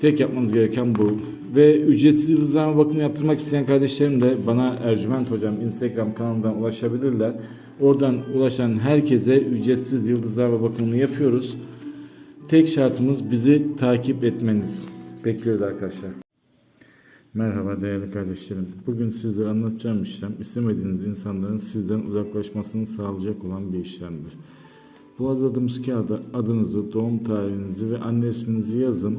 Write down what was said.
Tek yapmanız gereken bu. Ve ücretsiz yıldızlama bakımı yaptırmak isteyen kardeşlerim de bana Ercüment Hocam Instagram kanalından ulaşabilirler. Oradan ulaşan herkese ücretsiz yıldızlama bakımını yapıyoruz. Tek şartımız bizi takip etmeniz. Bekliyoruz arkadaşlar. Merhaba değerli kardeşlerim. Bugün sizlere anlatacağım işlem istemediğiniz insanların sizden uzaklaşmasını sağlayacak olan bir işlemdir. Bu hazırladığımız kağıda adınızı, doğum tarihinizi ve anne isminizi yazın